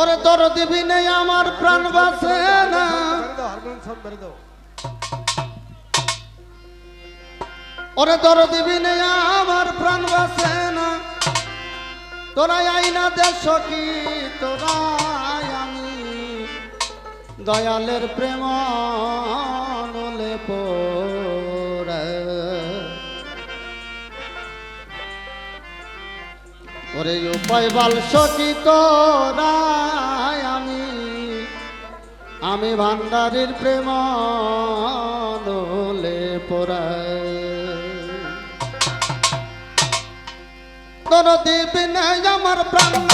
ওরে তোর দিবি নেই আমার প্রাণ বাসে না। ওরে তোর দিবি নেই আমার প্রাণ বাসে না। তোরাই আইনা দেশ কি তোরাই আমি। দয়ালের প্রেম নলে পড়ে। ওরে উপায় বাল সচিত আমি। আমি ভান্ডারির প্রেম নলে পড়ায় তোর দিবি নাই আমার প্রাণ।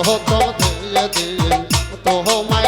প্রথম দিয়ে দিয়ে তোমায়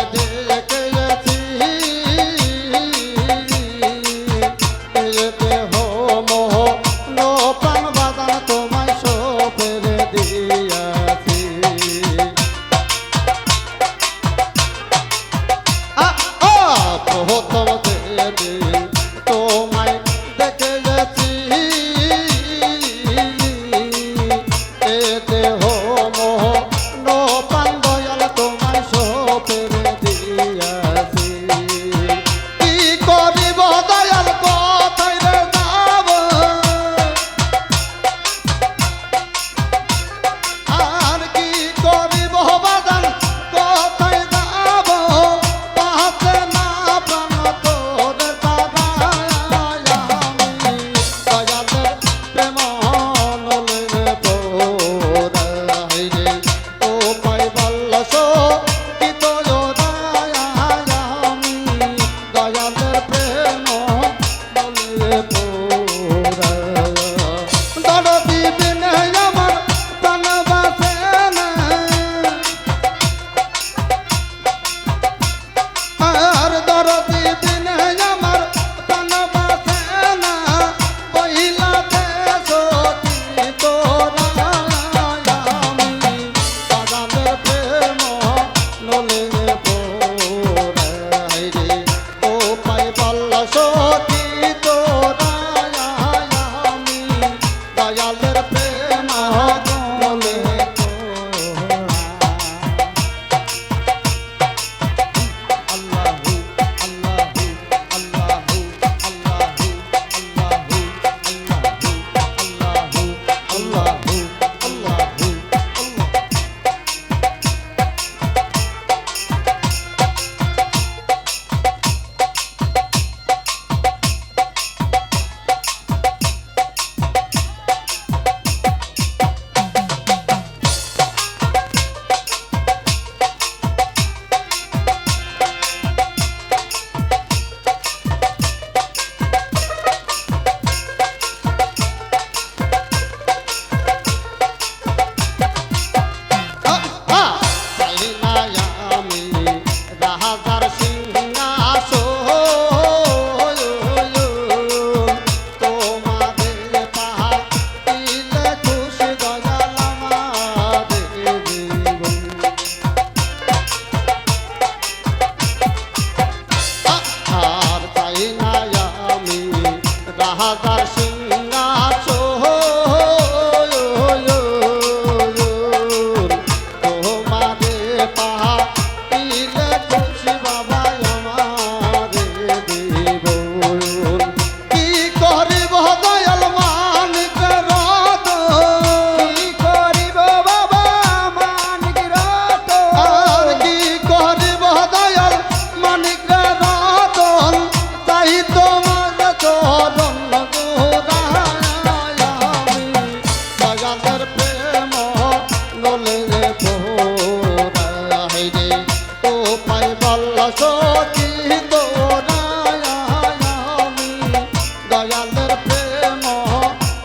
প্রেম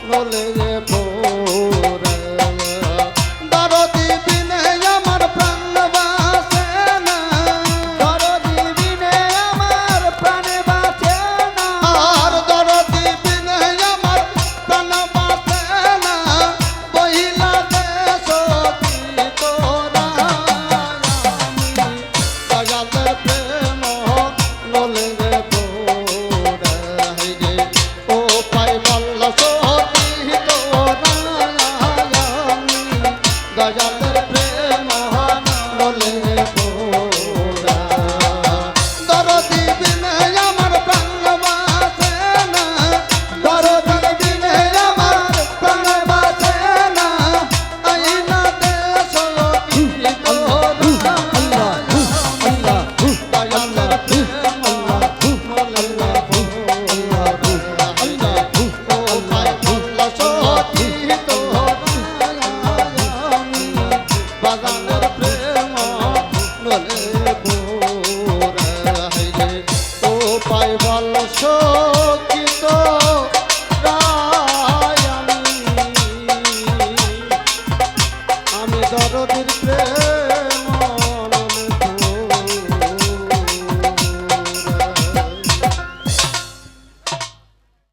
নলে